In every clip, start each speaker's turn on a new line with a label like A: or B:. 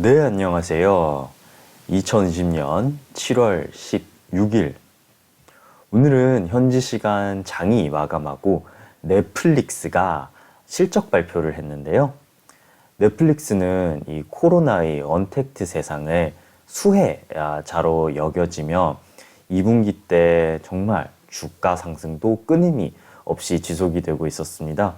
A: 네, 안녕하세요. 2020년 7월 16일. 오늘은 현지 시간 장이 마감하고 넷플릭스가 실적 발표를 했는데요. 넷플릭스는 이 코로나의 언택트 세상을 수혜자로 여겨지며 2분기 때 정말 주가 상승도 끊임이 없이 지속이 되고 있었습니다.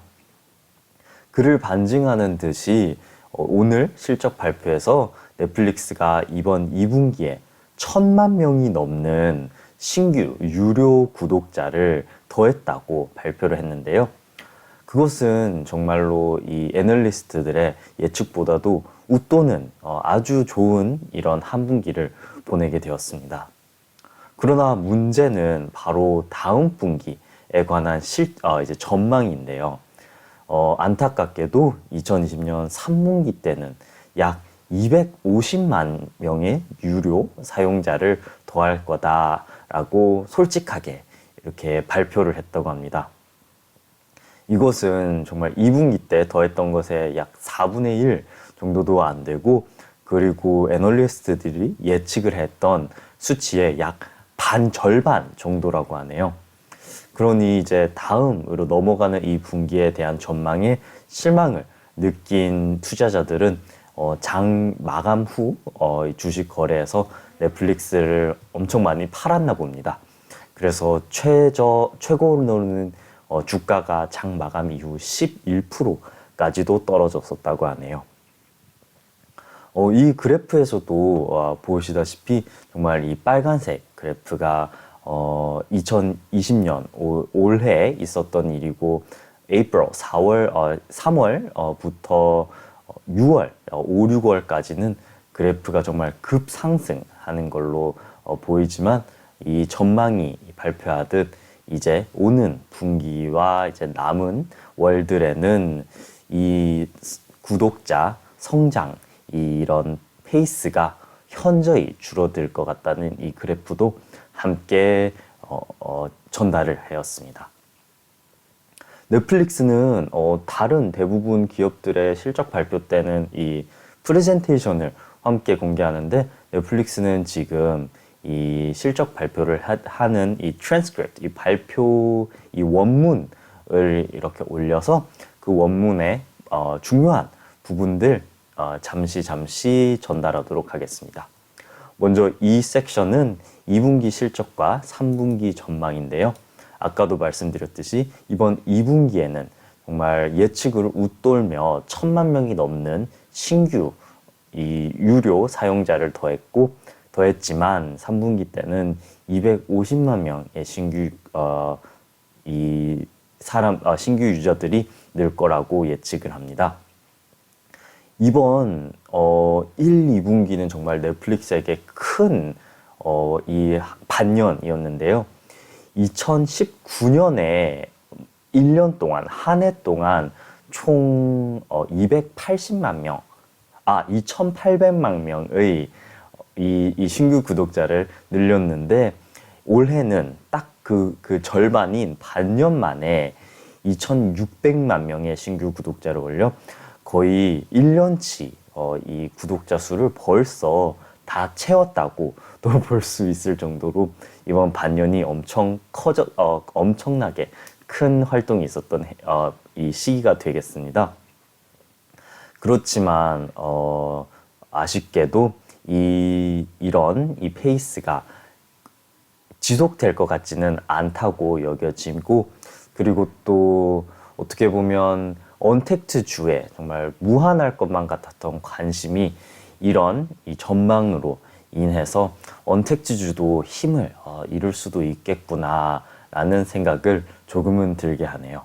A: 그를 반증하는 듯이 어, 오늘 실적 발표에서 넷플릭스가 이번 2분기에 천만 명이 넘는 신규 유료 구독자를 더했다고 발표를 했는데요. 그것은 정말로 이 애널리스트들의 예측보다도 웃도는 어, 아주 좋은 이런 한 분기를 보내게 되었습니다. 그러나 문제는 바로 다음 분기에 관한 실, 어, 이제 전망인데요. 어, 안타깝게도 2020년 3분기 때는 약 250만 명의 유료 사용자를 더할 거다라고 솔직하게 이렇게 발표를 했다고 합니다. 이것은 정말 2분기 때 더했던 것의 약 4분의 1 정도도 안 되고 그리고 애널리스트들이 예측을 했던 수치의 약 반 절반 정도라고 하네요. 그러니 이제 다음으로 넘어가는 이 분기에 대한 전망에 실망을 느낀 투자자들은 어, 장 마감 후 어, 이 주식 거래에서 넷플릭스를 엄청 많이 팔았나 봅니다. 그래서 최저 최고로는 어, 주가가 장 마감 이후 11%까지도 떨어졌었다고 하네요. 어, 이 그래프에서도 어, 보시다시피 정말 이 빨간색 그래프가 어, 2020년 올, 올해 있었던 일이고 April 4월 어, 3월부터 6월 어, 5, 6월까지는 그래프가 정말 급상승하는 걸로 어, 보이지만 이 전망이 발표하듯 이제 오는 분기와 이제 남은 월들에는 이 구독자 성장 이런 페이스가 현저히 줄어들 것 같다는 이 그래프도 함께 어, 어, 전달을 하였습니다. 넷플릭스는 어, 다른 대부분 기업들의 실적 발표 때는 이 프레젠테이션을 함께 공개하는데 넷플릭스는 지금 이 실적 발표를 하, 는이 트랜스크립트, 이 발표 이 원문을 이렇게 올려서 그 원문의 어, 중요한 부분들 어, 잠시 잠시 전달하도록 하겠습니다. 먼저 이 섹션은 2분기 실적과 3분기 전망인데요. 아까도 말씀드렸듯이 이번 2분기에는 정말 예측을 웃돌며 천만 명이 넘는 신규 이 유료 사용자를 더했고 더했지만 3분기 때는 250만 명의 신규 어, 이 사람 어, 신규 유저들이 늘 거라고 예측을 합니다. 이번 어, 1, 2분기는 정말 넷플릭스에게 큰 어, 이 반년이었는데요. 2019년에 1년 동안, 한 해 동안 총 어, 280만 명, 아, 2,800만 명의 이, 이 신규 구독자를 늘렸는데 올해는 딱 그, 그 절반인 반년 만에 2,600만 명의 신규 구독자를 올려 거의 1년치 어, 이 구독자 수를 벌써 다 채웠다고 또 볼 수 있을 정도로 이번 반년이 엄청 커져 어, 엄청나게 큰 활동이 있었던 어, 이 시기가 되겠습니다. 그렇지만 어, 아쉽게도 이 이런 이 페이스가 지속될 것 같지는 않다고 여겨지고 그리고 또 어떻게 보면 언택트 주에 정말 무한할 것만 같았던 관심이 이런 이 전망으로 인해서 언택트 주도 힘을 어, 이룰 수도 있겠구나라는 생각을 조금은 들게 하네요.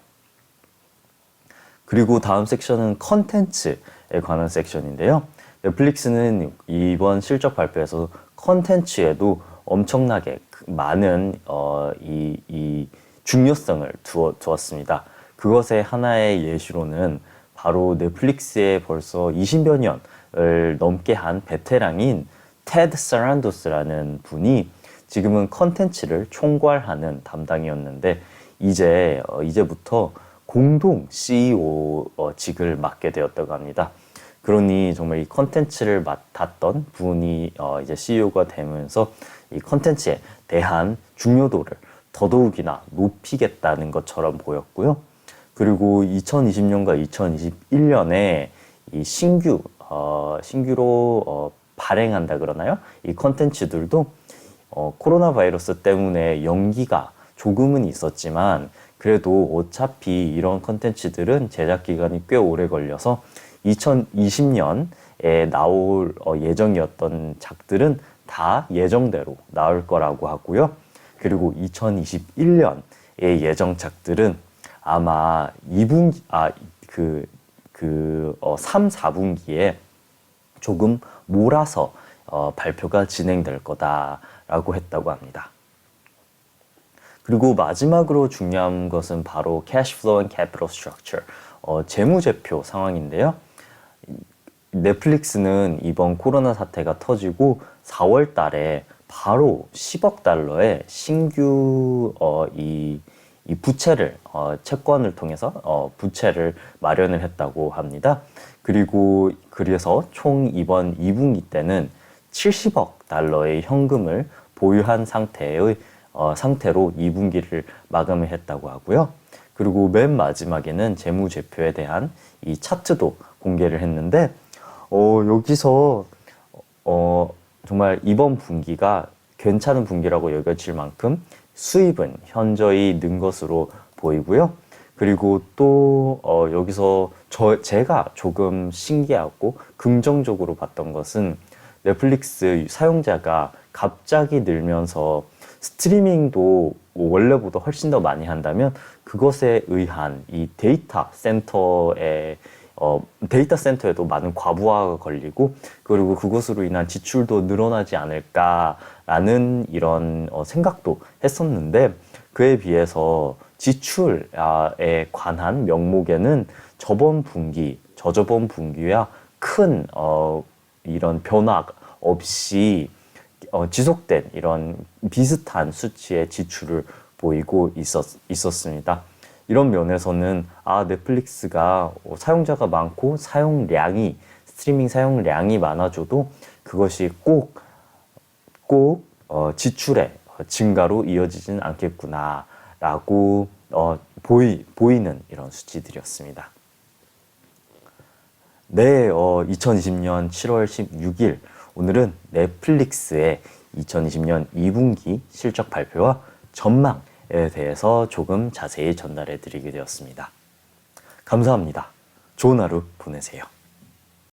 A: 그리고 다음 섹션은 컨텐츠에 관한 섹션인데요. 넷플릭스는 이번 실적 발표에서 컨텐츠에도 엄청나게 많은 어, 이, 이 중요성을 두어, 두었습니다. 그것의 하나의 예시로는 바로 넷플릭스에 벌써 20여 년 을 넘게 한 베테랑인 테드 사란도스라는 분이 지금은 컨텐츠를 총괄하는 담당이었는데 이제 어, 이제부터 공동 CEO 직을 맡게 되었다고 합니다. 그러니 정말 이 컨텐츠를 맡았던 분이 어, 이제 CEO가 되면서 이 컨텐츠에 대한 중요도를 더더욱이나 높이겠다는 것처럼 보였고요. 그리고 2020년과 2021년에 이 신규 어, 신규로 어, 발행한다 그러나요? 이 컨텐츠들도 어, 코로나 바이러스 때문에 연기가 조금은 있었지만 그래도 어차피 이런 컨텐츠들은 제작 기간이 꽤 오래 걸려서 2020년에 나올 어, 예정이었던 작들은 다 예정대로 나올 거라고 하고요. 그리고 2021년의 예정작들은 아마 2분 아 그 그 어, 3, 4분기에 조금 몰아서 어, 발표가 진행될 거다라고 했다고 합니다. 그리고 마지막으로 중요한 것은 바로 cash flow and capital structure, 어, 재무제표 상황인데요. 넷플릭스는 이번 코로나 사태가 터지고 4월 달에 바로 10억 달러의 신규 어, 이, 이 부채를 어, 채권을 통해서 어, 부채를 마련을 했다고 합니다. 그리고 그래서 총 이번 2분기 때는 70억 달러의 현금을 보유한 상태의 어, 상태로 2분기를 마감을 했다고 하고요. 그리고 맨 마지막에는 재무제표에 대한 이 차트도 공개를 했는데 어, 여기서 어, 정말 이번 분기가 괜찮은 분기라고 여겨질 만큼 수입은 현저히 는 것으로 보이고요. 그리고 또 어, 여기서 저 제가 조금 신기하고 긍정적으로 봤던 것은 넷플릭스 사용자가 갑자기 늘면서 스트리밍도 원래보다 훨씬 더 많이 한다면 그것에 의한 이 데이터 센터에 어, 데이터 센터에도 많은 과부하가 걸리고 그리고 그것으로 인한 지출도 늘어나지 않을까라는 이런 어, 생각도 했었는데 그에 비해서 지출에 관한 명목에는 저번 분기, 저저번 분기와 큰 어, 이런 변화 없이 어, 지속된 이런 비슷한 수치의 지출을 보이고 있었, 있었습니다. 이런 면에서는 아 넷플릭스가 어, 사용자가 많고 사용량이 스트리밍 사용량이 많아져도 그것이 꼭꼭 어, 지출의 증가로 이어지진 않겠구나라고 어, 보이 보이는 이런 수치들이었습니다. 네, 어, 2020년 7월 16일 오늘은 넷플릭스의 2020년 2분기 실적 발표와 전망에 대해서 조금 자세히 전달해 드리게 되었습니다. 감사합니다. 좋은 하루 보내세요.